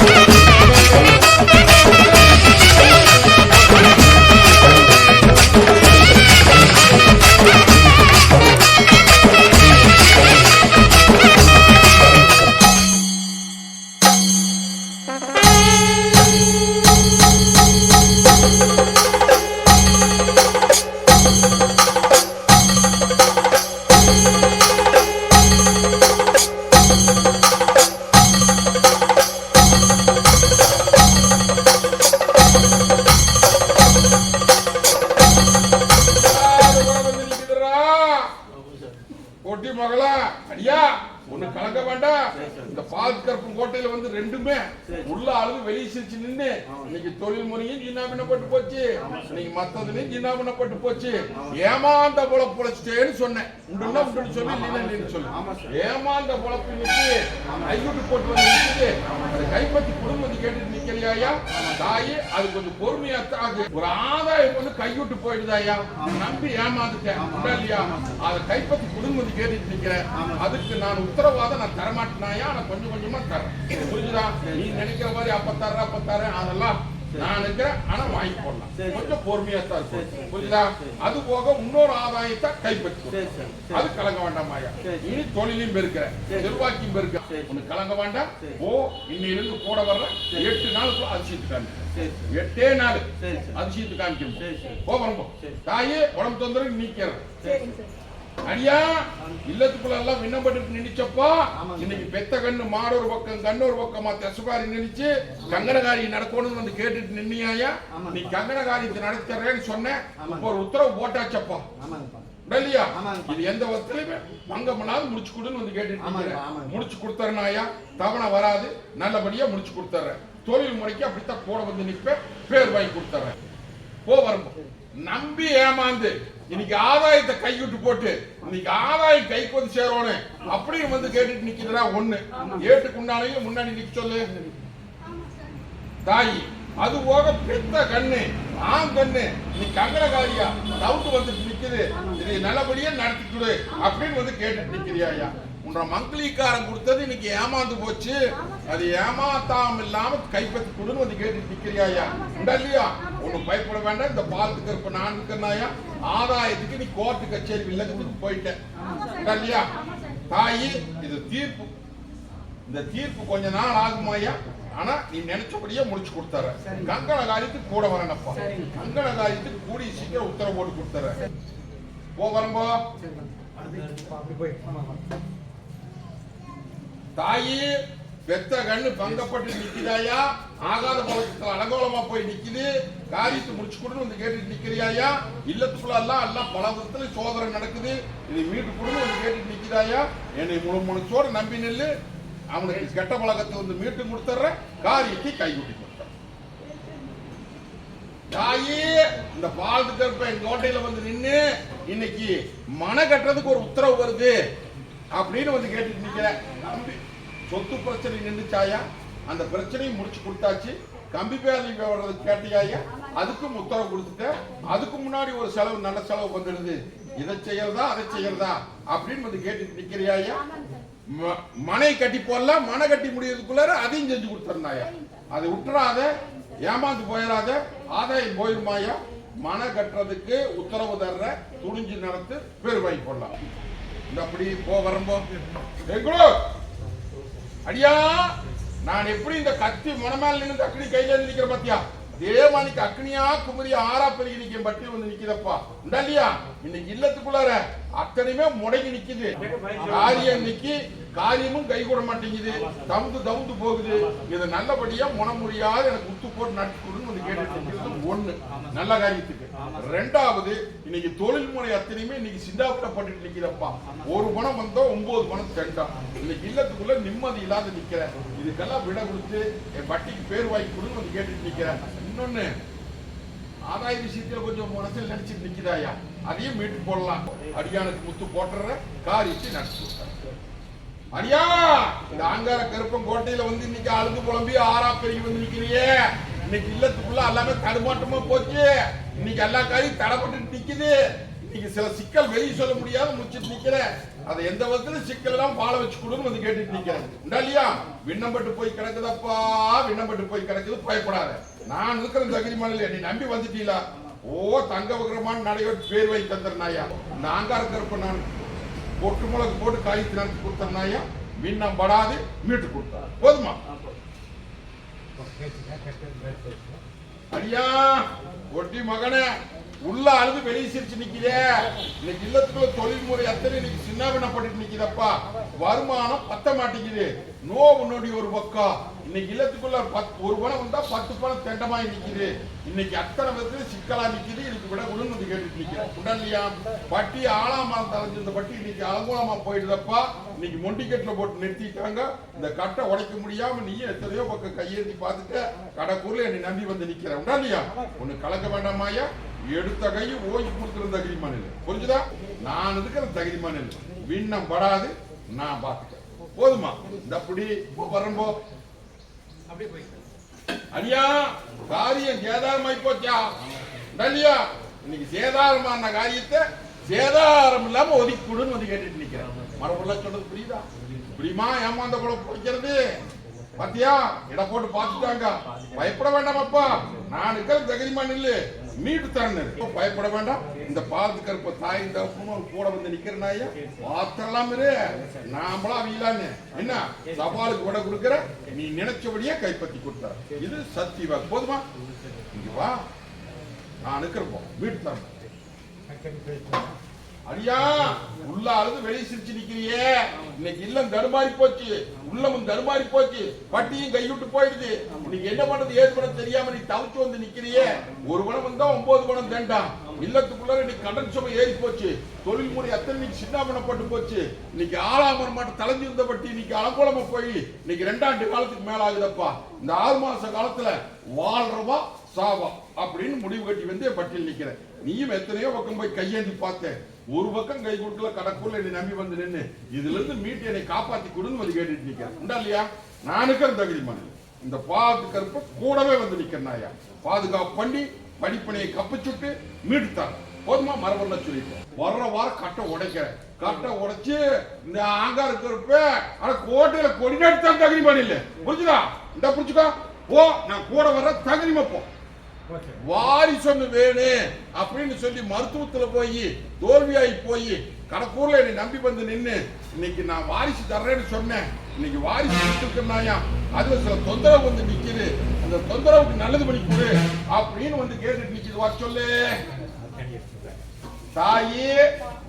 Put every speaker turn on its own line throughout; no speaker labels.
Okay. உள்ள வெளியே சிரிச்சு நின்னு இன்னைக்கு தொழில் முறையும் ஜின்னாபினப்பட்டு போச்சு. இன்னைக்கு மத்ததுலயும் ஜின்னாபினப்பட்டு போச்சு. ஏமாந்த பொழப்பு பொழைச்சிட்டேன்னு சொன்னேன். உண்டுன்னா உண்டு சொல்லி இல்லைன்னா இல்லைன்னு சொல்லு. ஏமாந்த பொழப்பு இன்னைக்கு கைவிட்டு போட்டு வந்து நிக்குது. அதை கைப்பற்றி குடும்பத்தை கேட்டுட்டு நிக்கலையா தாயி அது கொஞ்சம் பொறுமையா தாக்கு ஒரு ஆதாயம் வந்து கைவிட்டு போயிடுதாயா நம்பி ஏமாந்துட்டேன். இல்லையா? அதை கைப்பற்றி குடும்பத்தை கேட்டுட்டு நிக்கிறேன். அதுக்கு நான் உத்தரவாதம் நான் தரமாட்டேனாயா நான் கொஞ்சம் கொஞ்சமா தரேன். புரிஞ்சுதா? நீ நினைக்கிற மாதிரி அப்ப தர்ற அப்ப தரேன் அதெல்லாம் நான் நினைக்கிறேன் ஆனா வாங்கி போடலாம் கொஞ்சம் பொறுமையா தான் இருக்கும் புரியுதா அது போக இன்னொரு ஆதாயத்தை கைப்பற்றி
சரி சார்
அது கலங்க வேண்டாம் மாயா இனி தொழிலையும் பெருக்கிற செல்வாக்கியும் பெருக்க உனக்கு கலங்க வேண்டாம் ஓ இன்னிலிருந்து கூட வர்ற எட்டு நாளுக்குள்ள அதிசயத்து காமிக்கிறேன்
சரி
எட்டே நாள்
சரி சார்
அதிசயத்து காமிக்கணும்
சரி.
தாயே உடம்பு தொந்தரவு நீக்கிறேன் அடியா இல்லத்துக்குள்ள எல்லாம் விண்ணப்பட்டு நினைச்சப்பா. இன்னைக்கு பெத்த கண்ணு மாடொரு பக்கம் கண்ணொரு பக்கமா தெசுபாரி நினைச்சு கங்கணகாரி நடக்கணும்னு வந்து கேட்டுட்டு நின்னியாயா. நீ கங்கணகாரியத்தை நடத்துறேன்னு சொன்னேன்
ஆமாங்க.
இப்போ ஒரு உத்தரவு போட்டாச்சப்பா. இல்லையா. இது எந்த வசதியுமே பங்கமனாவது முடிச்சு கொடுன்னு வந்து கேட்டுட்டு. முடிச்சு கொடுத்தறனாயா? தவணை வராது. நல்லபடியா முடிச்சு கொடுத்துறேன். தொழில் முறைக்கு அப்படித்தான் கூட வந்து நிப்பேன் பேர் வாங்கி கொடுத்துறேன். போ வரும்போ. நம்பி ஏமாந்து. இன்னைக்கு ஆதாயத்தை கைவிட்டு போட்டு இன்னைக்கு ஆதாயம் கைக்கு வந்து சேரணும் அப்படியும் வந்து கேட்டுட்டு நிக்கிறதா ஒண்ணு. ஏட்டுக்குண்டாலையும் முன்னாடி நிக்க சொல்லு. தாய் அது போக பெத்த கண்ணு ஆம் கண்ணு நீ கங்கரகாரியா டவுட் வந்துட்டு நிக்குது. இது நல்லபடியா நடத்திக்குடு அப்படின்னு வந்து கேட்டுட்டு நிக்கிறியாயா உன்ற மங்களீக்காரன் கொடுத்தது இன்னைக்கு ஏமாந்து போச்சு. அது ஏமாத்தாம இல்லாம கைப்பற்றி கொடுன்னு வந்து கேட்டுட்டு நிக்கிறியாயா உண்டா இல்லையா? ஒண்ணும் பயப்பட வேண்டாம். இந்த பாலத்துக்கு இருப்ப நான் இருக்கனாயா ஆதாயத்துக்கு நீ கோர்ட்டு கச்சேரி வில்லங்கத்துக்கு போயிட்டேன் இல்லையா? தாயி இது தீர்ப்பு. இந்த தீர்ப்பு கொஞ்ச நாள் ஆகுமாயா ஆனா நீ நினைச்சபடியே முடிச்சு கொடுத்துற.
சரிங்க.
கங்கண காரியத்துக்கு கூட வரேனப்பா.
சரிங்க.
கங்கண காரியத்துக்கு கூடிய சீக்கிரம் உத்தரவு போட்டு கொடுத்துற. போ வரம்போ. தாயி பெத்த கண்ணு பங்கப்பட்டு நிக்கிறாயா ஆகாத பழக்கத்துல அலங்கோலமா போய் நிக்குது. காரியத்தை முடிச்சு கொடுன்னு வந்து கேட்டுட்டு நிக்கிறியாயா? இல்லத்துக்குள்ள எல்லாம் எல்லாம் பல விதத்துல சோதனை நடக்குது. இதை மீட்டு கொடுன்னு வந்து கேட்டுட்டு நிக்கிறாயா என்னை முழு முழுச்சோடு நம்பி நில்லு. அவனுக்கு கெட்ட பழக்கத்தை வந்து மீட்டு கொடுத்துட்ற காரியத்தை கைகூட்டி கொடுத்துறேன். தாயி இந்த பால் என் கோட்டையில வந்து நின்று இன்னைக்கு மன கட்டுறதுக்கு ஒரு உத்தரவு வருது. அப்படின்னு வந்து கேட்டுட்டு நிக்கிறேன். நம்பி. சொத்து பிரச்சனை நின்றுச்சாயா அந்த பிரச்சனையை முடிச்சு கொடுத்தாச்சு. கம்பி பேரலி வர்றது கேட்டியாயா? அதுக்கும் உத்தரவு கொடுத்துட்டேன் அதுக்கு முன்னாடி ஒரு செலவு நல்ல செலவு வந்துடுது. இதை செய்யறதா அதை செய்யறதா? அப்படின்னு வந்து கேட்டு நிக்கிறியாயா? ம- மனை கட்டி போடலாம். மனை கட்டி முடியறதுக்குள்ளார அதையும் செஞ்சு கொடுத்துருந்தாயா அதை விட்டுறாத ஏமாந்து போயிடாத ஆதாயம் போயிருமாயா? மனை கட்டுறதுக்கு உத்தரவு தர்ற துணிஞ்சு நடத்து பேர் வாங்கி போடலாம். இந்த அப்படி போ வரம்போ எங்களோ அடியா நான் எப்படி இந்த கத்தி மனமேல நின்று அக்னி கையில இருந்து நிக்கிற பத்தியா? தேவானிக்கு அக்னியா குமரி ஆறா பெருகி நிக்க பட்டி வந்து நிக்கிறப்பா இல்லையா? இன்னைக்கு இல்லத்துக்குள்ளார அத்தனையுமே முடங்கி நிக்குது. காரியம் நிக்கி காரியமும் கை கூட மாட்டேங்குது. தவுந்து தவுந்து போகுது. இது நல்லபடியா முனம் முடியாது. எனக்கு உத்து போட்டு நடத்தி கொடுன்னு வந்து கேட்டுட்டு ஒண்ணு. நல்ல காரியத்துக்கு. ரெண்டாவது இன்னைக்கு தொழில் முறை அத்தனையுமே இன்னைக்கு சிண்டாப்பட்டப்பட்டு நிக்கிறப்பா. ஒரு பணம் வந்தா ஒன்பது பணம் சென்றான் இன்னைக்கு இல்லத்துக்குள்ள நிம்மதி இல்லாத நிக்கிறேன். இதுக்கெல்லாம் விட கொடுத்து என் வட்டிக்கு பேர் வாங்கி கொடுன்னு வந்து கேட்டுட்டு நிக்கிறேன். இன்னொன்னு ஆதாய விஷயத்துல கொஞ்சம் மனசில் நினைச்சிட்டு நிக்கிறாயா? அதையும் மீட்டு போடலாம். அடியானுக்கு முத்து போட்டுற காரியத்தை நடத்தி. அடியா இந்த ஆங்கார கருப்பம் கோட்டையில வந்து இன்னைக்கு அழுது புலம்பி ஆறா பெருகி வந்து நிக்கிறியே. இன்னைக்கு இல்லத்துக்குள்ள எல்லாமே தடுமாட்டமா போச்சு. இன்னைக்கு எல்லா காரியம் தடைப்பட்டு நிக்குது. இன்னைக்கு சில சிக்கல் வெளியே சொல்ல முடியாத முடிச்சிட்டு நிக்கிற அதை எந்த விதத்துல சிக்கல் எல்லாம் பால வச்சு கொடுன்னு வந்து கேட்டுட்டு நிக்கிறேன். உண்டா இல்லையா? விண்ணப்பட்டு போய் கிடக்குதப்பா. விண்ணப்பட்டு போய் கிடக்குது. பயப்படாத. நான் இருக்கிற தகுதி மலையில நீ நம்பி வந்துட்டீங்களா? ஓ தங்க விக்கிரமான நடையோடு பேர் வை தந்துருநாயா நாங்க இருக்கிறப்ப நான் பொட்டு மிளகு போட்டு காய்ச்சி நினைச்சு கொடுத்தனாயா விண்ணம் படாது மீட்டு கொடுத்தா போதுமா? அடியா! ஒட்டி மகனே உள்ள அழுது வெளியே சிரிச்சு நிக்கிறே இன்னைக்கு இல்லத்துக்குள்ள தொழில்முறை அத்தனை இன்னைக்கு சின்ன பண்ணப்பட்டு நிக்கிறப்பா வருமானம் பத்த மாட்டேங்குது. நோவு நொடி ஒரு பக்கம். இன்னைக்கு இல்லத்துக்குள்ள பத்து ஒரு பணம் வந்தா பத்து பணம் திட்டமாய் நிக்குது. இன்னைக்கு அத்தனை விதத்துல சிக்கலா நிக்குது. இதுக்கு விட குடும்பம் வந்து கேட்டுட்டு நிக்கிறேன் உடல்லையா பட்டி ஆளாம தலைஞ்சு இந்த பட்டி இன்னைக்கு அலங்கூலமா போயிடுதப்பா. இன்னைக்கு மொண்டிக்கட்டுல போட்டு நிறுத்திட்டாங்க. இந்த கட்டை உடைக்க முடியாம நீ எத்தனையோ பக்கம் கையெழுத்தி பார்த்துட்டு. கடைக்கூர்ல என்னை நம்பி வந்து நிக்கிறேன். உடல்லையா ஒண்ணு கலக்க வேண்டாமாயா எடுத்த கையை ஓய்வு கொடுத்துருந்த தகுதிமான இல்லை. புரிஞ்சுதா? நான் இருக்கிற தகுதிமான இல்லை. விண்ணம் படாது. நான் பார்த்துட்டேன் போதுமா? இந்த அப்படி வரும்போ அடியா காரியம் சேதாரமாய் போச்சா? இல்லையா இன்னைக்கு சேதாரமான காரியத்தை சேதாரம் இல்லாம ஒதுக்கி கொடுன்னு வந்து கேட்டுட்டு நிக்கிறேன். மரபுள்ள சொல்றது புரியுதா? புரியுமா? ஏமாந்த கூட பிடிக்கிறது? பாத்தியா? இட போட்டு பார்த்துட்டாங்க. பயப்பட வேண்டாமப்பா நான் இருக்கிற தகுதிமா நில்லு. மீட்டு தரணும் பயப்பட வேண்டாம். இந்த பாலத்துக்கு இருப்ப தாய் தகப்பனும் கூட வந்து நிக்கிறனாயா பாத்திரலாம் இரு. நாமளா வீலான்னு. என்ன? சவாலுக்கு விட கொடுக்கற நீ நினைச்சபடியே கைப்பற்றி கொடுத்தார் இது சத்தியவா போதுமா? இங்க வா. நான் இருக்கிறப்போ வீட்டு தரணும் அடியா உள்ள அழுது வெளியே சிரிச்சு நிக்கிறியே. இன்னைக்கு இல்லம் தருமாறி போச்சு. உள்ளமும் தருமாறி போச்சு. பட்டியும் கைவிட்டு போயிடுது. இன்னைக்கு என்ன பண்றது? ஏது பண்ண தெரியாம நீ தவிச்சு வந்து நிக்கிறியே. ஒரு பணம் வந்தா ஒன்பது பணம் தேண்டாம் இல்லத்துக்குள்ள நீ கடன் சுமை ஏறி போச்சு. தொழில் முறை அத்தனை இன்னைக்கு சின்னாபனப்பட்டு போச்சு. இன்னைக்கு ஆளாமர் தலைஞ்சு இருந்த பட்டி இன்னைக்கு அலங்கோலமா போய் இன்னைக்கு ரெண்டாண்டு காலத்துக்கு மேல ஆகுதப்பா இந்த ஆறு மாச காலத்துல வாழ்றவா சாவா அப்படின்னு முடிவு கட்டி வந்து என் பட்டியல் நிற்கிறேன் நீயும் எத்தனையோ பக்கம் போய் கையேந்தி பார்த்தேன் ஒரு பக்கம் கை கொடுக்கல கடக்குள்ள என்னை நம்பி வந்து நின்று இதுல இருந்து மீட்டு என்னை காப்பாத்தி கொடுன்னு வந்து கேட்டுட்டு நிக்கிறேன். உண்டா இல்லையா? நானுக்கு தகுதி மணல். இந்த பாதுகாப்பு கூடவே வந்து நிக்கிறேன் பாதுகாப்பு பண்ணி படிப்பனையை கப்பிச்சுட்டு மீட்டுத்தான் போதுமா? மரபுல சொல்லிட்டேன். வர்ற வாரம் கட்டை உடைக்கிறேன். கட்டை உடைச்சு இந்த ஆங்கா இருக்கிறப்ப ஆனா கோட்டையில கொடி தான் தகுதி பண்ணல புரிஞ்சுதா? இந்த புரிச்சுக்கோ ஓ நான் கூட வர்ற தகுதி வைப்போம் வாரிசு ஒன்று வேணும் அப்படின்னு சொல்லி மருத்துவத்துல போய் தோல்வியாகி போய் கடக்கூர்ல என்னை நம்பி வந்து நின்று இன்னைக்கு நான் வாரிசு தர்றேன்னு சொன்னேன். இன்னைக்கு வாரிசு கொடுத்துருக்கேன்னாயா? அதுல சில தொந்தரவு வந்து நிக்குது. அந்த தொந்தரவுக்கு நல்லது பண்ணி கொடு அப்படின்னு வந்து கேட்டுட்டு நிக்குது. வர சொல்லு. தாயி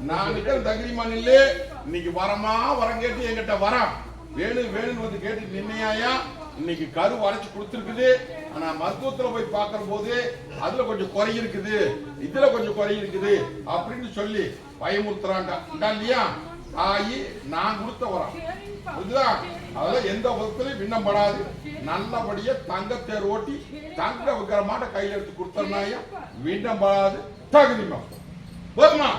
நான் இருக்கிற தகுதிமா நில்லு. இன்னைக்கு வரமா வரம் கேட்டு என்கிட்ட வரேன். வேணும் வேணும்னு வந்து கேட்டு நின்னையாயா? இன்னைக்கு கரு வரைச்சு கொடுத்துருக்குது. ஆனா மருத்துவத்துல போய் பார்க்கிற போது அதுல கொஞ்சம் குறை இருக்குது. இதுல கொஞ்சம் குறை இருக்குது அப்படின்னு சொல்லி பயமுறுத்துறாங்க. இல்லையா? தாயி நான் கொடுத்த வரம். புரியுதா அதெல்லாம் எந்த விதத்திலையும் விண்ணப்படாது நல்லபடியா தங்க தேர் ஓட்டி தங்க வைக்கிற மாட்ட கையில எடுத்து கொடுத்தனாயா விண்ணப்படாது தகுதி போதுமா?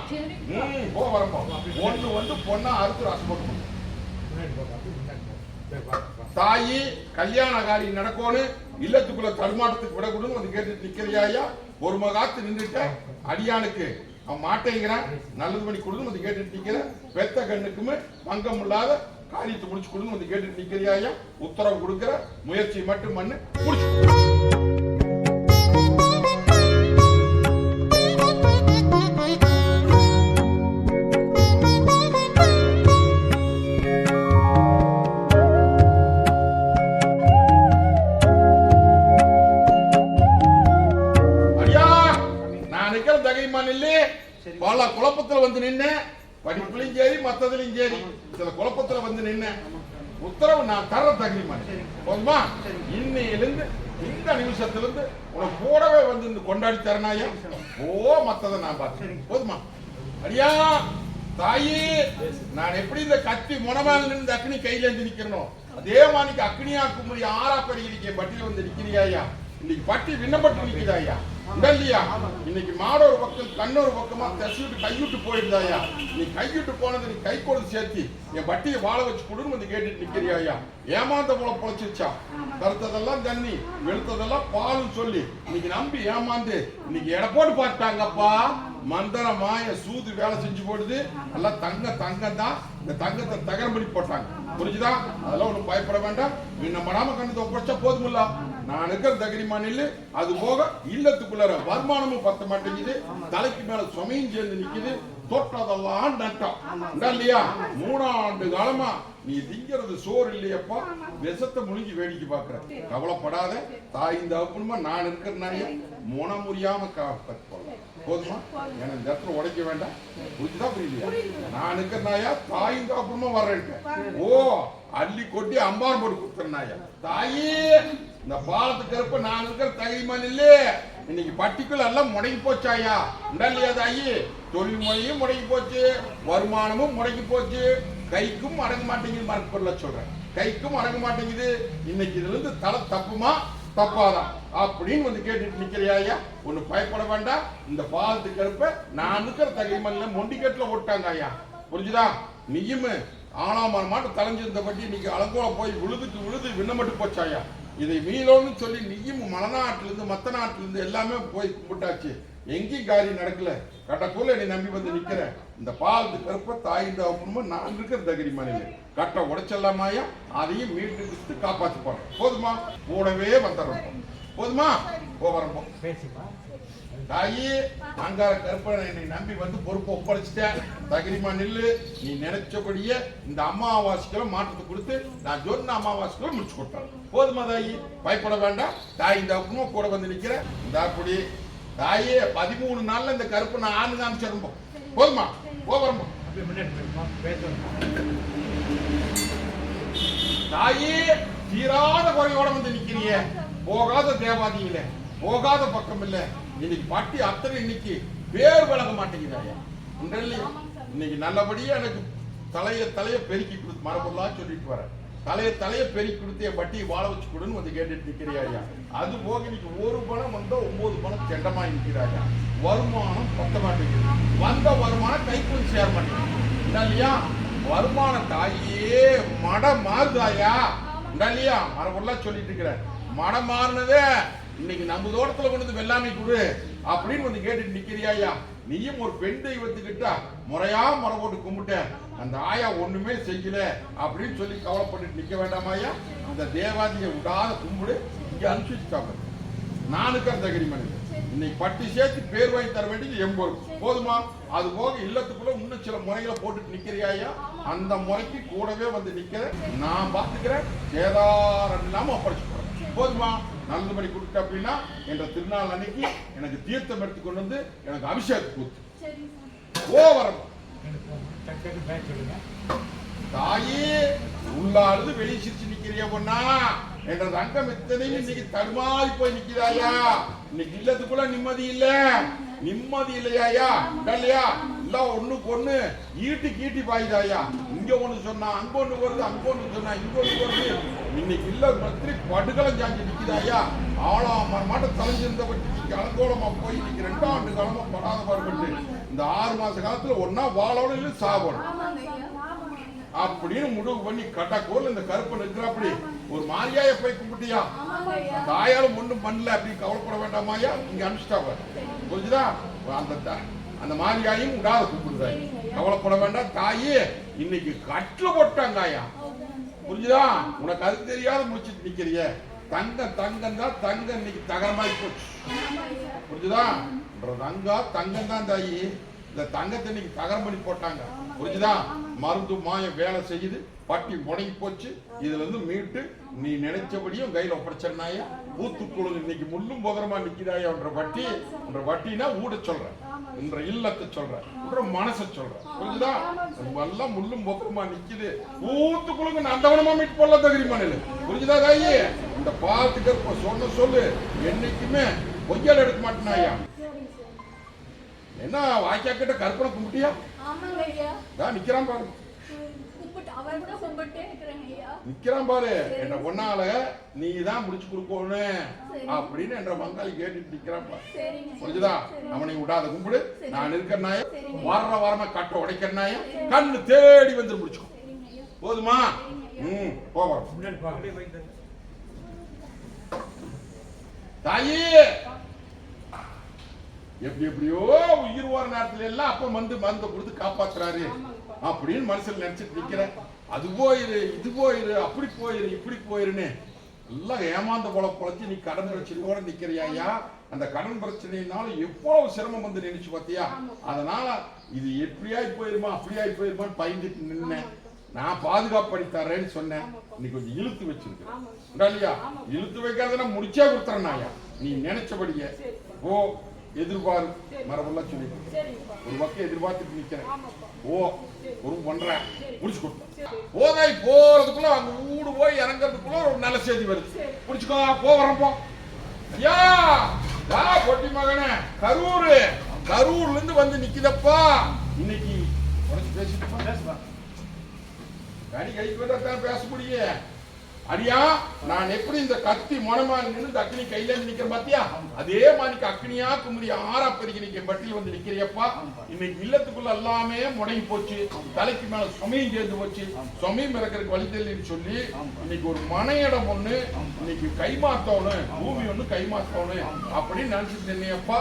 ம் போ வரப்போ ஒன்று வந்து பொண்ணா அறுத்து ரசம் போட்டு தாயி கல்யாண காரியம் நடக்கணும் இல்லத்துக்குள்ள தடுமாட்டத்துக்கு விடக்கூடும் வந்து கேட்டுட்டு நிக்கிறியாயா ஒரு மகாத்து நின்றுட்ட அடியானுக்கு அவன் மாட்டேங்கிறான் நல்லது பண்ணி கொடுக்கும் வந்து கேட்டுட்டு நிக்கிற பெத்த கண்ணுக்குமே பங்கம் இல்லாத காரியத்தை முடிச்சு கொடுக்கும் வந்து கேட்டுட்டு நிக்கிறியாயா உத்தரவு கொடுக்கிற முயற்சி மட்டும் பண்ணு முடிச்சு குழப்பத்துல வந்து நின்னேன் படிப்புலையும் சரி மத்ததுலயும் சரி. சில குழப்பத்துல வந்து நின்னேன் உத்தரவு நான் தர தகுதி போதுமா? இன்னையிலிருந்து இந்த நிமிஷத்திலிருந்து உனக்கு கூடவே வந்து இந்த கொண்டாடி தரனாயா ஓ மத்ததை நான் பார்த்தேன் போதுமா? அடியா தாயி நான் எப்படி இந்த கத்தி முனமால இருந்து அக்னி கையில இருந்து நிக்கிறனோ? அதே மாதிரி அக்னியா குமரி ஆறா படி இருக்கேன் வந்து நிக்கிறியா இன்னைக்கு பட்டி விண்ணப்பட்டு நிக்கிறாயா இல்லையா இன்னைக்கு மாட ஒரு பக்கம் கண்ணொரு பக்கமா தசிவிட்டு கைவிட்டு போயிருந்தாயா? நீ கைவிட்டு போனது நீ கை கொடுத்து சேர்த்து என் வட்டியை வாழ வச்சு கொடுன்னு வந்து கேட்டுட்டு நிக்கிறியாயா? ஏமாந்த போல பொழைச்சிருச்சா? தருத்ததெல்லாம் தண்ணி வெளுத்ததெல்லாம் பால்னு சொல்லி இன்னைக்கு நம்பி ஏமாந்து இன்னைக்கு எடை போட்டு பார்த்தாங்கப்பா. மந்திர மாய சூது வேலை செஞ்சு போடுது. எல்லாம் தங்க தங்கம் தான் இந்த தங்கத்தை தகரம் பண்ணி போட்டாங்க. புரிஞ்சுதா? அதெல்லாம் ஒன்றும் பயப்பட வேண்டாம். நம்ம மடாம கண்ணத்தை ஒப்படைச்சா போதுமில்ல? நான் இருக்கிற தகிரிமா நில்லு அது போக இல்லத்துக்குள்ளார வருமானமும் பத்த மாட்டேங்குது. தலைக்கு மேல சுமையும் சேர்ந்து நிக்குது. தொட்டதெல்லாம் நட்டம் இல்லையா? மூணாண்டு காலமா நீ திங்கிறது சோறு இல்லையப்பா. விஷத்தை முழுங்கி வேடிக்கை பாக்குற கவலைப்படாத. தாய் இந்த அப்புறமா நான் இருக்கிறனாயே முன முடியாம காப்பாற்றுவோம் போதுமா? எனக்கு இந்த இடத்துல உடைக்க வேண்டாம். புரிஞ்சுதா புரியலையா நான் இருக்கிறனாயா தாய் இந்த அப்புறமா வர்றேன் ஓ அள்ளி கொட்டி அம்பாரம் போட்டு கொடுத்துறனாயா தாயே. இந்த பாலத்துக்கு இருப்ப நான் இருக்கிற தகுதிமான் இல்லையே இன்னைக்கு பட்டிக்குள்ள எல்லாம் முடங்கி போச்சாயா? இல்லையா தாயி தொழில் முறையும் முடங்கி போச்சு வருமானமும் முடங்கி போச்சு. கைக்கும் அடங்க மாட்டேங்குது மறக்க பொருளை சொல்றேன். கைக்கும் அடங்க மாட்டேங்குது. இன்னைக்கு இதுல இருந்து தலை தப்புமா? தப்பாதான். அப்படின்னு வந்து கேட்டுட்டு நிக்கிறியா ஒண்ணு பயப்பட வேண்டாம். இந்த பாலத்துக்கு இருப்ப நான் இருக்கிற தகைமல்ல மொண்டிக்கட்டுல ஓட்டாங்க ஐயா. புரிஞ்சுதா? நீயும் ஆனா மரமாட்டு தலைஞ்சிருந்த பற்றி இன்னைக்கு அலங்கோல போய் விழுதுக்கு விழுது விண்ணமட்டு போச்சாயா? இதை மீளோன்னு சொல்லி நீயும் மலநாட்டிலிருந்து மத்த நாட்டிலிருந்து எல்லாமே போய் கும்பிட்டாச்சு. எங்கேயும் காரியம் நடக்கல. கட்டக்குள்ள நீ நம்பி வந்து நிக்கிற. இந்த பால் கருப்ப தாய் தகப்பனும் நான் இருக்கிற தகிரி மனைவி கட்டை உடைச்சல்லாமாயா அதையும் மீட்டு காப்பாற்றி போறேன் போதுமா? கூடவே வந்துடுறோம். போதுமா? போகிறோம்
பேசிப்பா.
தாயி அங்கார கற்பனை என்னை நம்பி வந்து பொறுப்பை ஒப்படைச்சிட்டேன். தகிரிமா நில்லு நீ நினைச்சபடியே இந்த அமாவாசைக்குள்ள மாற்றத்தை கொடுத்து நான் சொன்ன அமாவாசைக்குள்ள முடிச்சு கொடுத்தேன் போதுமா தாயி? பயப்பட வேண்டாம். தாய் இந்த அப்புறமா கூட வந்து நிக்கிறேன். இந்த அப்படி தாயே பதிமூணு நாள்ல இந்த கருப்பு நான் ஆணு காமிச்சிருப்போம் போதுமா? போகிறோம் தாயே தீராத குறையோட வந்து நிக்கிறியே. போகாத தேவாதியில. போகாத பக்கம் இல்ல இன்னைக்கு பட்டி அத்தனை இன்னைக்கு பேர் வழங்க மாட்டேங்குதாயா இன்னைக்கு நல்லபடியா எனக்கு தலைய தலைய பெருக்கி கொடுத்து மரபெல்லாம் சொல்லிட்டு வர. தலைய தலைய பெருக்கி கொடுத்து என் பட்டியை வாழ வச்சு கொடுன்னு வந்து கேட்டுட்டு நிக்கிறியா அது போக இன்னைக்கு ஒரு பணம் வந்தா ஒன்பது பணம் செண்டமா நிற்கிறாயா வருமானம் பத்த மாட்டேங்குது. வந்த வருமானம் கைக்குள் சேர மாட்டேங்குது. இல்லையா? வருமான தாயே மட மாறுதாயா இல்லையா? மரபெல்லாம் சொல்லிட்டு இருக்கிற. மடம் மாறினதே இன்னைக்கு நம்ம தோட்டத்துல கொண்டு வந்து வெள்ளாமை கொடு அப்படின்னு வந்து கேட்டுட்டு நிக்கிறியாயா நீயும் ஒரு பெண் தெய்வத்துக்கிட்ட முறையா முறை போட்டு கும்பிட்ட அந்த ஆயா ஒண்ணுமே செய்யல அப்படின்னு சொல்லி கவலைப்பட்டு நிக்க வேண்டாமாயா அந்த தேவாதியை விடாத கும்பிடு இங்க அனுப்பிச்சுட்டாங்க நானுக்கு அந்த அக்ரிமெண்ட் இன்னைக்கு பட்டி சேர்த்து பேர் வாங்கி தர வேண்டியது என் போதுமா? அது போக இல்லத்துக்குள்ள இன்னும் சில முறைகளை போட்டுட்டு நிக்கிறியாயா அந்த முறைக்கு கூடவே வந்து நிக்கிற நான் பாத்துக்கிறேன். சேதாரம் இல்லாம ஒப்படைச்சு போதுமா? போதுமா நல்லபடி கொடுத்த அப்படின்னா என்ற திருநாள் அன்னைக்கு எனக்கு தீர்த்தம் எடுத்து கொண்டு வந்து எனக்கு அபிஷேகம் கூத்து ஓ
சொல்லுங்க
தாயே உள்ளானது வெளியே சிரிச்சு நிக்கிறிய பொண்ணா? என்ற ரங்கம் இத்தனையும் இன்னைக்கு தடுமாறி போய் நிக்கிறாயா இன்னைக்கு இல்லத்துக்குள்ள நிம்மதி இல்ல. நிம்மதி இல்லையாயா? இல்லையா? எல்லாம் ஒண்ணுக்கு ஒண்ணு. ஈட்டி கீட்டி பாயுதாயா? இங்க ஒண்ணு சொன்னா அங்க ஒண்ணு வருது அங்க ஒண்ணு சொன்னா இங்க ஒண்ணு வருது. இன்னைக்கு இல்ல மத்திரி படுகலம் சாஞ்சி நிக்குதாயா ஆளாம் மாட்ட தலைஞ்சிருந்த பற்றி இன்னைக்கு அலங்கோலமா போய் இன்னைக்கு ரெண்டாம் ஆண்டு காலமா படாத பாடுபட்டு இந்த ஆறு மாச காலத்துல ஒன்னா வாழோட இல்ல சாபணும் அப்படின்னு முடிவு பண்ணி கட்டக்கோல் இந்த கருப்பன் இருக்கிறாப்படி ஒரு மாரியாய போய் கும்பிட்டியா? தாயாலும் ஒண்ணும் பண்ணல அப்படின்னு கவலைப்பட வேண்டாமாயா இங்க அனுப்பிச்சிட்டாவ புரிஞ்சுதா? அந்த த- அந்த மாரியாயும் விடாத கும்பிடுறாரு கவலைப்பட வேண்டாம் தாயே. இன்னைக்கு கட்டில் போட்டாங்கய்யா புரிஞ்சுதா? உனக்கு அது தெரியாத முடிச்சிட்டு நிக்கிறிய. தங்கம் தங்கம் தான் தங்கம் இன்னைக்கு தகரமாய் போச்சு. புரிஞ்சுதா? தங்கா தங்கம் தங்கம் தான் தாயி. இந்த தங்கத்தை இன்னைக்கு தகரம் பண்ணி போட்டாங்க. புரிஞ்சுதா? மருந்து மாயம் வேலை செய்யுது. பட்டி முடங்கி போச்சு. இதுல இருந்து மீட்டு நீ நினைச்சபடியும் கையில ஒப்படைச்சனாயா ஊத்துக்குழு இன்னைக்கு முள்ளும் போதரமா நிக்கிறாயா வட்டி. என்ற வட்டினா ஊட சொல்றேன். என்ற இல்லத்தை சொல்றேன். என்ற மனசை சொல்றேன். புரிஞ்சுதா? எல்லாம் முள்ளும் போதரமா நிக்குது. பூத்துக்குழுங்க நந்தவனமா மீட் போடல தகுதி மண்ணில். புரிஞ்சுதா தாயி? இந்த பாத்துக்கு இப்ப சொன்ன சொல்லு. என்னைக்குமே பொய்யால் எடுக்க மாட்டேனாயா என்ன வாய்க்கா கிட்ட கற்பனை கும்பிட்டியா? தான் நிக்கிறான் பாரு
ம், கும்பிட்டு அவர் கூட கும்பிட்டே இருக்கிறேங்க ஐயா
நிக்கிறான் பாரு. என்ன பொண்ணால நீ தான் முடிச்சு கொடுக்கணும். அப்படின்னு என்ற பங்காளி கேட்டுட்டு நிக்கிறான் பாரு. புரிஞ்சுதா. அவனை விடாத கும்பிடு. நான் இருக்கிறனாய
சரிங்க.
வர்ற வாரமா கட்ட உடைக்கிறனாய கண்ணு தேடி வந்து முடிச்சுக்கோ. போதுமா. ம் போவோம் தாயி! எப்படி எப்படியோ உயிர் வர நேரத்துல எல்லாம் அப்ப வந்து மருந்தை கொடுத்து காப்பாத்துறாரு. அப்படின்னு மனசுல நினைச்சிட்டு நிக்கிறேன். அது போயிரு இது போயிரு அப்படி போயிரு இப்படி போயிருன்னு எல்லாம் ஏமாந்த போல பொழைச்சி நீ கடன் பிரச்சனையோட நிக்கிறியாயா அந்த கடன் பிரச்சனையினால எவ்வளவு சிரமம் வந்து நினைச்சு பார்த்தியா அதனால இது எப்படியாய் போயிருமா அப்படியாய் போயிருமான்னு பயந்துட்டு நின்னேன். நான் பாதுகாப்பு பண்ணி தரேன்னு சொன்னேன். இன்னைக்கு கொஞ்சம் இழுத்து வச்சிருக்கேன் இல்லையா? இழுத்து வைக்காதனா முடிச்சே கொடுத்துறேனாயா நீ நினைச்சபடியே. ஓ எதிர்பாரு மரபெல்லாம் சொல்லி ஒரு பக்கம் எதிர்பார்த்துட்டு நிக்கிறேன்.
ஆமாப்பா.
ஓ ஒரு பண்றேன் முடிச்சு கொடுத்தேன் போதாய் போறதுக்குள்ள அங்க ஊடு போய் இறங்குறதுக்குள்ள ஒரு நல்ல செய்தி வருது. புடிச்சுக்கோ போ வரேன் போ. ஐயா டா பொட்டி மகனே. கரூர். கரூர்ல இருந்து வந்து நிக்குதப்பா. இன்னைக்கு உனக்கு பேசிட்டு
பேசுப்பா.
கனி கைக்கு வந்தா தான் பேச முடியும். அடியா நான் எப்படி இந்த கத்தி மொனமா நின்று இந்த அக்னி கையில நிக்கிற பாத்தியா? அதே மாதிரி அக்னியா குமரி ஆறா பெருகி நிக்க பட்டியல் வந்து நிக்கிறியப்பா. இன்னைக்கு இல்லத்துக்குள்ள எல்லாமே முடங்கி போச்சு. தலைக்கு மேல சுமையும் சேர்ந்து போச்சு. சுமையும் இறக்கிறதுக்கு வழி தெரியலன்னு சொல்லி இன்னைக்கு ஒரு மன இடம் ஒண்ணு இன்னைக்கு கைமாத்தவனு பூமி ஒண்ணு கைமாத்தவனு அப்படின்னு நினைச்சிட்டு இருந்தேன்ப்பா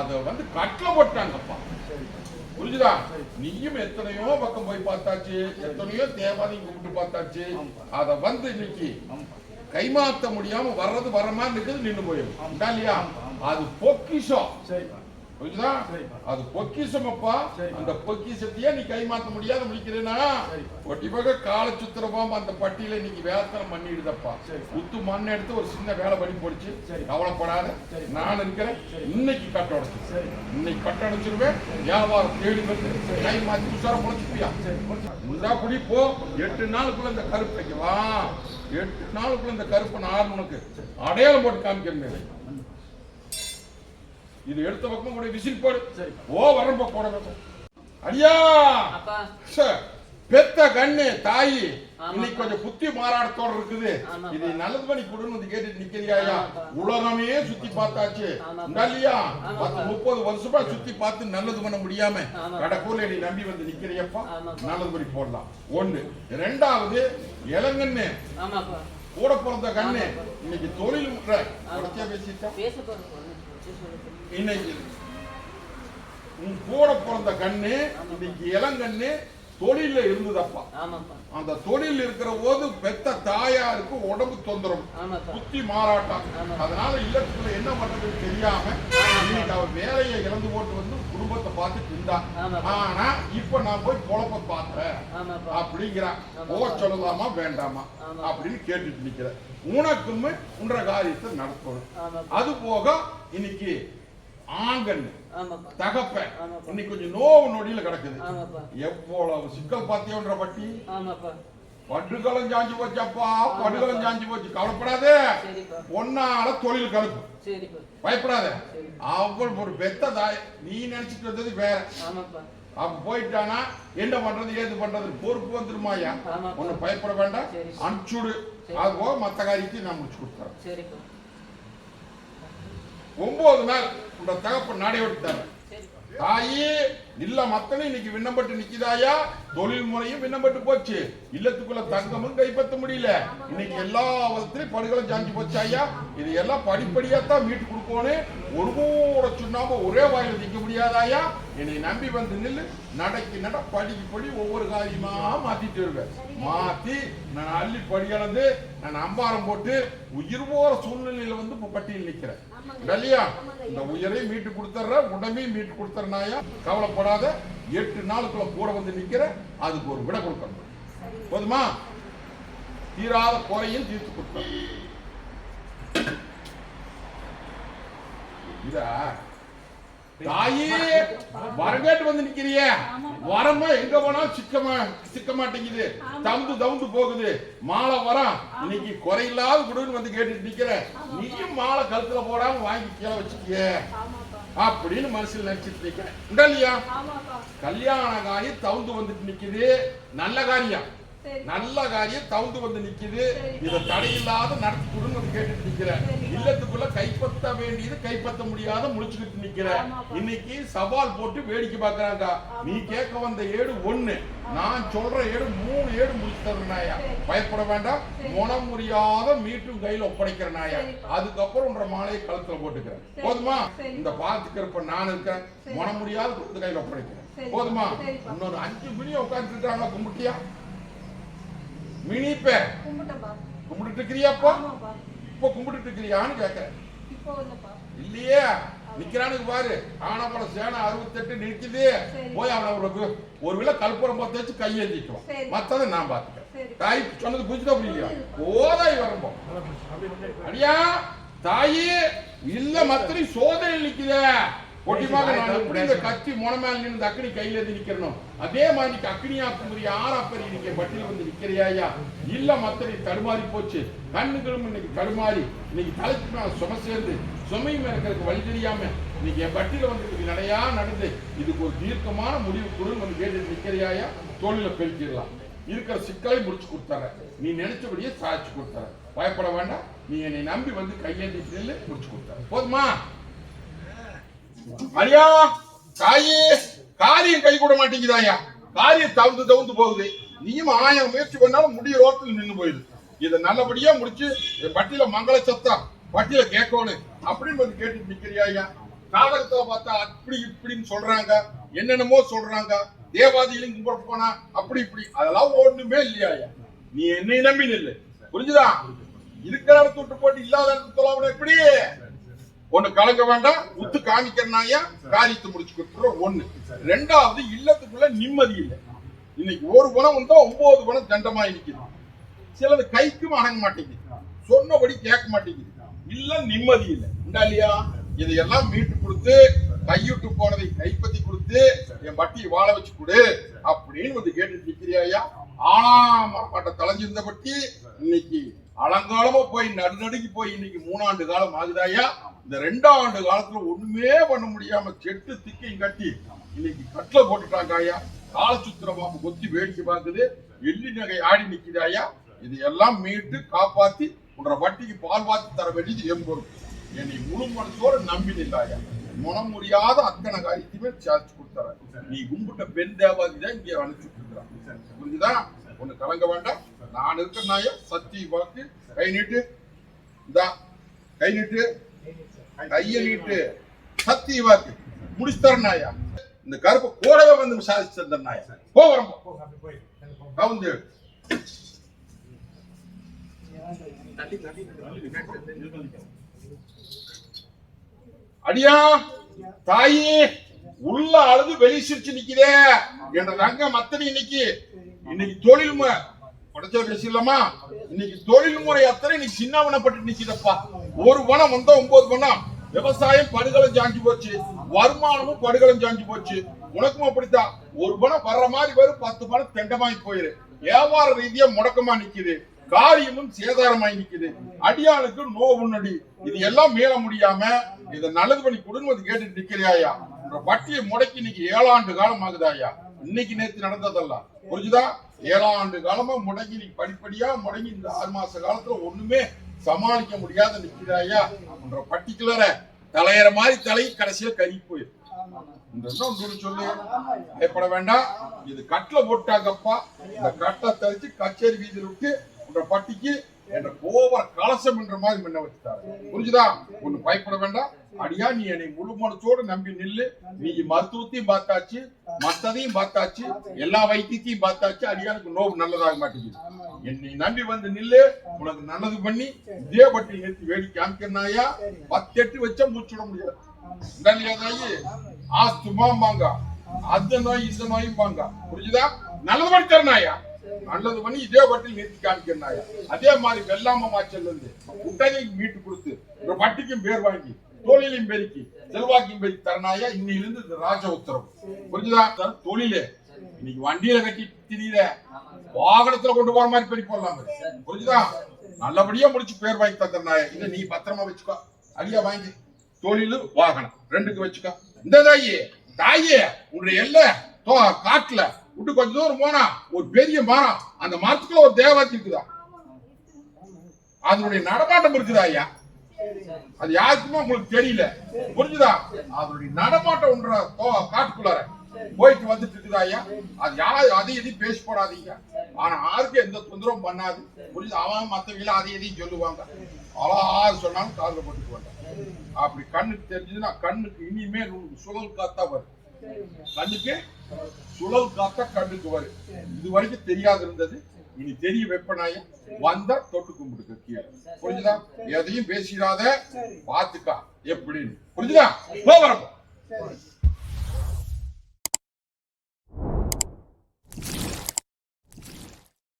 அத வந்து கட்டில போட்டாங்கப்பா. புரிஞ்சுதா? நீயும் எத்தனையோ பக்கம் போய் பார்த்தாச்சு எத்தனையோ தேவாதையும் கூப்பிட்டு பார்த்தாச்சு. அத வந்து இன்னைக்கு கைமாத்த முடியாம வர்றது வர மாதிரி இருக்குது நின்னு போயிடும். இல்லையா? அது பொக்கிஷம்.
சரிப்பா.
அது பொக்கிஷம் அப்பா
சரிப்பா.
அந்த பொக்கிஷத்தையே நீ கைமாத்த முடியாத முடிக்கிறேனா?
சரிப்பா.
ஒட்டிப்பாக கால சுத்திரப்பாம அந்த பட்டியல இன்னைக்கு வேத்தனம் பண்ணிடுதப்பா. உத்து மண் எடுத்து ஒரு சின்ன வேலை பண்ணி போடுச்சு. கவலைப்படாத. நான் இருக்கிறேன். இன்னைக்கு கட்ட உடச்சு இன்னைக்கு கட்ட அடைச்சிருவேன் வியாபாரம் தேடி வந்து கை மாத்தி உசார பொழைச்சிப்பியா? இந்தா குடி போ. எட்டு நாளுக்குள்ள இந்த கருப்பு வைக்கலாம் எட்டு நாளுக்குள்ள இந்த கருப்பு நான் உனக்கு அடையாளம் போட்டு காமிக்கிறேன். இது எடுத்த பக்கம் கூட விசில் போடு. ஓ வரம்ப போட சார் பெத்த கண்ணு தாயி. இன்னைக்கு கொஞ்சம் புத்தி மாறாடத்தோட இருக்குது. இது நல்லது பண்ணி கொடுன்னு வந்து கேட்டுட்டு நிக்கிறியாயா
ஆமாப்பா.
உலகமே சுத்தி பார்த்தாச்சு. இல்லையா. பத்து முப்பது வருஷமா சுத்தி பார்த்து நல்லது பண்ண முடியாம. கடக்கூர்ல நீ நம்பி வந்து நிக்கிறியப்பா. நல்லது பண்ணி போடலாம். ஒண்ணு. ரெண்டாவது இளங்கண்ணு. கூட பிறந்த கண்ணு. இன்னைக்கு தொழில் பேசிட்டா? இன்னைக்கு உன் கூட பிறந்த கண்ணு இன்னைக்கு இளங்கண்ணு தொழில இருந்ததப்பா. அந்த தொழில் இருக்கிற போது பெத்த தாயாருக்கு உடம்பு தொந்தரவு புத்தி மாறாட்டம். அதனால இல்லத்துக்குள்ள என்ன பண்றதுன்னு தெரியாம இன்னைக்கு அவ வேலையை இழந்து போட்டு வந்து குடும்பத்தை பார்த்துட்டு இருந்தா. ஆனா இப்ப நான் போய் பொழப்ப பார்த்தேன் அப்படிங்கிறான். போக சொல்லலாமா வேண்டாமா. அப்படின்னு கேட்டுட்டு நிக்கிறேன். உனக்கும் உன்ற காரியத்தை நடத்தணும். அது போக இன்னைக்கு ஆங்கன்
ஆமாப்பா.
தகப்பன்
ஆமாப்பா.
இன்னைக்கு கொஞ்சம் நோவு நொடியில கிடக்குது. எவ்வளவு சிக்கல் பாத்தியோன்ற பட்டி. படுகளம் சாஞ்சு போச்சப்பா படுகளம் சாஞ்சு போச்சு. கவலைப்படாதே. ஒன்னால தொழில் கலப்பு பயப்படாத. அவள் ஒரு பெத்த தாய். நீ நினைச்சிட்டு வந்தது வேற. அவன் போயிட்டானா? என்ன பண்றது ஏது பண்றது பொறுப்பு வந்துருமாயா. ஒண்ணு பயப்பட வேண்டாம். அனுப்பிச்சுடு. அது போக மத்த காரியத்தையும் நான் முடிச்சு கொடுத்துறேன். ஒன்பது நாள் உங்க தகப்பன் நடை விட்டு தாயே இல்ல மத்தனும் இன்னைக்கு விண்ணப்பட்டு நிக்குதாயா? தொழில் முறையும் விண்ணப்பட்டு போச்சு. இல்லத்துக்குள்ள தங்கமும் கைப்பற்ற முடியல. இன்னைக்கு எல்லா விதத்திலையும் படுகளும் சாஞ்சு போச்சு ஐயா. இது எல்லாம் படிப்படியா தான் மீட்டு கொடுக்கணும் ஒரு கூட சுண்ணாம ஒரே வாயில நிக்க முடியாதாயா என்னை நம்பி வந்து நில்லு. நடக்கி நட படிக்கு படி ஒவ்வொரு காரியமா மாத்திட்டு வருவேன் மாத்தி நான் அள்ளி படிகளந்து நான் அம்பாரம் போட்டு உயிர் போற சூழ்நிலையில வந்து பட்டியல் நிக்கிறேன். இல்லையா இந்த உயிரை மீட்டு கொடுத்துட்ற உடம்பையும் மீட்டு கொடுத்துறனாயா கவலைப்படாத எட்டு நாளுக்குள்ள கூட வந்து நிக்கிற அதுக்கு ஒரு விடை கொடுக்கணும். போதுமா? தீராத குறையும் தீர்த்து கொடுக்கணும். இதா தாயி வரங்கேட்டு வந்து நிக்கிறிய வரமா எங்க போனாலும் சிக்கமா சிக்க மாட்டேங்குது. தவுந்து தவுந்து போகுது. மாலை வரம் இன்னைக்கு குறையில்லாத குடுன்னு வந்து கேட்டுட்டு நிக்கிற. நீயும் மாலை கழுத்துல போடாம வாங்கி கீழே வச்சுக்கிய. அப்படின்னு மனசுல நினைச்சிட்டு நிக்கிறேன் இல்லையா? கல்யாண காரியம் தவுந்து வந்துட்டு நிக்குது. நல்ல காரியம். நல்ல காரியம் தவுந்து வந்து நிக்குது. இத தடையில்லாத நடத்தி கொடுன்னு வந்து கேட்டுட்டு நிக்கிறேன். இல்லத்துக்குள்ள கைப்பற்ற வேண்டியது கைப்பற்ற முடியாத முடிச்சுக்கிட்டு நிக்கிறேன். இன்னைக்கு சவால் போட்டு வேடிக்கை பார்க்கறாங்க நீ கேட்க வந்த ஏடு ஒண்ணு நான் சொல்ற ஏடு மூணு ஏடு முடிச்சு நாயா. பயப்பட வேண்டாம். முனம் முடியாத மீட்டும் கையில ஒப்படைக்கிற நாயா
சரிப்பா.
அதுக்கப்புறம் உன்ற மாலையை கழுத்துல போட்டுக்கிறேன். போதுமா. இந்த பாத்துக்கிறப்ப நான் இருக்கேன். முனம் முடியாத கையில ஒப்படைக்கிறேன். போதுமா. இன்னொரு அஞ்சு மணி உட்காந்துட்டாங்களா கும்பிட்டியா மினி பேர்
கும்பிட்டப்பா
கும்பிட்டுட்டு இருக்கிறியாப்பா இப்ப கும்பிட்டுட்டு இருக்கிறியான்னு கேட்கிறேன் இல்லையே நிக்கிறானுக்கு பாரு. ஆனப்பட சேனை அறுபத்தெட்டு நிக்குது
சரி.
போய் அவனை ஒரு ஒரு வேளை கற்பூரம் பத்த வச்சு கையேந்திக்குவான்
சரி.
மத்ததை நான் பாத்துக்கிறேன்
சரி.
தாய் சொன்னது புரிஞ்சுதா புரியலையா? ஓதாய்
வந்து
அடியா தாயி இல்ல மத்திரி சோதனை நிக்குதே ஒட்டிமாக நான் எப்படி இந்த கத்தி முனமேல நின்று அக்னி கையில இருந்து நிக்கிறணும். அதே மாதிரி நீ அக்னியா குமரி ஆறா பெரிய நீங்க பட்டியல் வந்து நிக்கிறியா இல்ல மத்திரி தடுமாறி போச்சு. கண்ணுகளும் இன்னைக்கு தடுமாறி இன்னைக்கு தலைக்கு மேல சும சேர்ந்து சுமையும் இருக்கிறதுக்கு வழி தெரியாம இன்னைக்கு என் பட்டியல வந்து நடையா நடந்து இதுக்கு ஒரு தீர்க்கமான முடிவு கொடுன்னு வந்து கேட்டு நிக்கிறியாயா? தொழில பெருக்கிடலாம். இருக்கிற சிக்கலை முடிச்சு கொடுத்தார நீ நினைச்சபடியே சாதிச்சு கொடுத்தார பயப்பட வேண்டாம். நீ என்னை நம்பி வந்து கையேந்தி முடிச்சு கொடுத்தார போதுமா? அடியா தாயே காரியம் கை கூட மாட்டேங்குதாயா காரியம் தவுந்து தவுந்து போகுது. நீயும் ஆயிரம் முயற்சி பண்ணாலும் முடிய ரோட்டில் நின்னு போயிடுது இதை நல்லபடியா முடிச்சு பட்டியல மங்கள சத்தா பட்டியல கேட்கணும் அப்படின்னு வந்து கேட்டு நிக்கிறியா ஐயா காதலத்தை பார்த்தா அப்படி இப்படின்னு சொல்றாங்க என்னென்னமோ சொல்றாங்க. தேவாதியிலும் கும்பிட போனா அப்படி இப்படி அதெல்லாம் ஒண்ணுமே இல்லையா ஐயா நீ என்னை நம்பி நில்லு. புரிஞ்சுதா? இருக்கிற இடத்து விட்டு போட்டு இல்லாத இடத்துல எப்படி? ஒண்ணு கலங்க வேண்டாம் உத்து காமிக்கிறனாயா காரியத்தை முடிச்சு கொடுத்துரும் ஒண்ணு. ரெண்டாவது இல்லத்துக்குள்ள நிம்மதி இல்லை. இன்னைக்கு ஒரு குணம் வந்தா ஒன்பது குணம் தண்டமா நிக்குது. சிலது கைக்கும் அணங்க மாட்டேங்குது. சொன்னபடி கேட்க மாட்டேங்குது. இல்ல நிம்மதி இல்லை. உண்டா இல்லையா? இதையெல்லாம் மீட்டு கொடுத்து கையிட்டு போனதை கைப்பத்தி கொடுத்து என் பட்டியை வாழ வச்சு கொடு அப்படின்னு வந்து கேட்டுட்டு நிக்கிறியா ஆமாப்பட்ட தலைஞ்சிருந்த பட்டி இன்னைக்கு அலங்காலமா போய் நடுநடுக்கி போய் இன்னைக்கு மூணாண்டு காலம் ஆகுதாயா இந்த ரெண்டாம் ஆண்டு காலத்துல ஒண்ணுமே பண்ண முடியாம செட்டு திக்கையும் கட்டி இன்னைக்கு கட்டில போட்டுட்டாங்க ஐயா. கால பாம்பு கொத்தி வேடிக்கை பார்க்குது. எள்ளி நகை ஆடி நிக்குதாயா இதையெல்லாம் மீட்டு காப்பாத்தி உன்ற வட்டிக்கு பால் வாத்தி தர வேண்டியது என் பொறுப்பு. என்னை முழு மனசோடு நம்பி நில்லாயா முனம் முடியாத அத்தனை காரியத்தையுமே சாதிச்சு கொடுத்தாரு நீ கும்பிட்ட பெண் தேவாதி தான் இங்கே அனுப்பிச்சு கொடுக்குறான் புரிஞ்சுதா? ஒன்று கலங்க வேண்டாம். நான் இருக்கிற நாய சத்தி வாக்கு கை நீட்டு. இந்தா கை நீட்டு. கைய நீட்டு. சத்தி வாக்கு. முடிச்சு தர நாயா. இந்த கருப்பு கூடவே வந்து விசாரிச்சு தந்த நாயா.
போகிறோம்
கவுந்து. அடியா தாயே உள்ள அழுது வெளி சிரிச்சு நிக்குதே. என்ற ரங்க மத்தனை இன்னைக்கு. இன்னைக்கு தொழில் மு- படைச்ச பேசலாமா இன்னைக்கு தொழில் முறை அத்தனை இன்னைக்கு சின்னவனப்பட்டு நிக்கிறப்பா ஒரு பணம் வந்தா ஒன்பது பணம் விவசாயம் படுகலம் சாஞ்சு போச்சு. வருமானமும் படுகலம் சாஞ்சி போச்சு. உனக்கும் அப்படித்தான். ஒரு பணம் வர்ற மாதிரி வரும் பத்து பணம் தெண்டமாய் போயிரு. வியாபார ரீதியா முடக்கமா நிக்குது. காரியமும் சேதாரமாய் நிக்குது. அடியாளுக்கு நோவு நடி இது எல்லாம் மீள முடியாம இதை நல்லது பண்ணி கொடுன்னு வந்து கேட்டுட்டு நிக்கிறியாயா? பட்டியை முடக்கி இன்னைக்கு ஏழாண்டு காலம் ஆகுதாயா? இன்னைக்கு நேற்று நடந்ததல்ல புரிஞ்சுதா? ஏழாண்டு காலமா முடங்கி நீ படிப்படியா முடங்கி இந்த ஆறு மாச காலத்துல ஒண்ணுமே சமாளிக்க முடியாத நிக்கிறாயா அப்படின்ற பர்டிகுலர தலையற மாதிரி தலை கடைசியில கறி போயிரு இந்த சொல்லு. பயப்பட வேண்டாம். இது கட்டில போட்டாங்கப்பா. இந்த கட்டை தரிச்சு கச்சேரி வீதியில் விட்டு உன்ற பட்டிக்கு என்ற கோபர கலசம் என்ற மாதிரி முன்ன வச்சுட்டாரு. புரிஞ்சுதா? ஒண்ணு பயப்பட வேண்டாம். அடியா நீ என்னை முழு மனசோடு நம்பி நில்லு. நீ மருத்துவத்தையும் பார்த்தாச்சு மத்ததையும் பார்த்தாச்சு எல்லா வைத்தியத்தையும் பார்த்தாச்சு. அடியானுக்கு நோவு நல்லதாக மாட்டேங்குது. என்னை நம்பி வந்து நில்லு. உனக்கு நல்லது பண்ணி தேவட்டி நிறுத்தி வேடிக்கை காமிக்கிறனாயா பத்தெட்டு வச்சா மூச்சுட முடியாது. இல்லையாதாயி ஆஸ்துமாம்பாங்க அந்த நோய் இந்த நோயும் பாங்க புரிஞ்சுதா? நல்லது பண்ணி தரணாயா நல்லது பண்ணி இதே வட்டி நிறுத்தி காமிக்கிறாங்க அதே மாதிரி வெள்ளாம மாச்சல் இருந்து உடனையும் மீட்டு கொடுத்து ஒரு வட்டிக்கும் பேர் வாங்கி தொழிலையும் பெருக்கி செல்வாக்கையும் பெருக்கி தரனாயா? இன்னிலிருந்து இந்த ராஜ உத்தரவு. புரிஞ்சுதா தொழிலே இன்னைக்கு வண்டியில கட்டி திரியல வாகனத்துல கொண்டு போற மாதிரி பெரிய போடலாம் புரிஞ்சுதா? நல்லபடியா முடிச்சு பேர் வாங்கி தந்துடுறாயா இதை நீ பத்திரமா வச்சுக்கோ. அடியா வாங்கி. தொழில் வாகனம். ரெண்டுக்கு வச்சுக்கோ. இந்த தாயே தாயே உன்னுடைய எல்லை தோ- காட்டுல விட்டு கொஞ்ச தூரம் போனா ஒரு பெரிய மரம் அந்த மரத்துக்குள்ள ஒரு தேவாத்தி இருக்குதா? அதனுடைய நடமாட்டம் இருக்குதா ஐயா? அது யாருக்குமே உங்களுக்கு தெரியல. புரிஞ்சுதா? அதனுடைய நடமாட்டம் ஒன்ற காட்டுக்குள்ளார போயிட்டு வந்துட்டு இருக்குதா ஐயா? அது யாரும் அதையும் எதையும் பேசி போடாதீங்க ஆனா யாருக்கும் எந்த தொந்தரவும் பண்ணாது. புரியுது அவன் மத்தவங்கள அதை எதையும் சொல்லுவாங்க. அழகாறு சொன்னாலும் காதல போட்டுக்க அப்படி கண்ணுக்கு தெரிஞ்சதுன்னா கண்ணுக்கு இனிமேல் சுழல் காத்தா வரும். கண்ணுக்கு சுழல் காத்தா கண்ணுக்கு வரும் இது வரைக்கும் தெரியாது இருந்தது. இனி தெரிய வெப்பனாய வந்தா தொட்டு கும்பிடுக்க கீழே. புரிஞ்சுதா? எதையும் பேசிடாத பாத்துக்கா எப்படின்னு. புரிஞ்சுதா? போ வரப்போ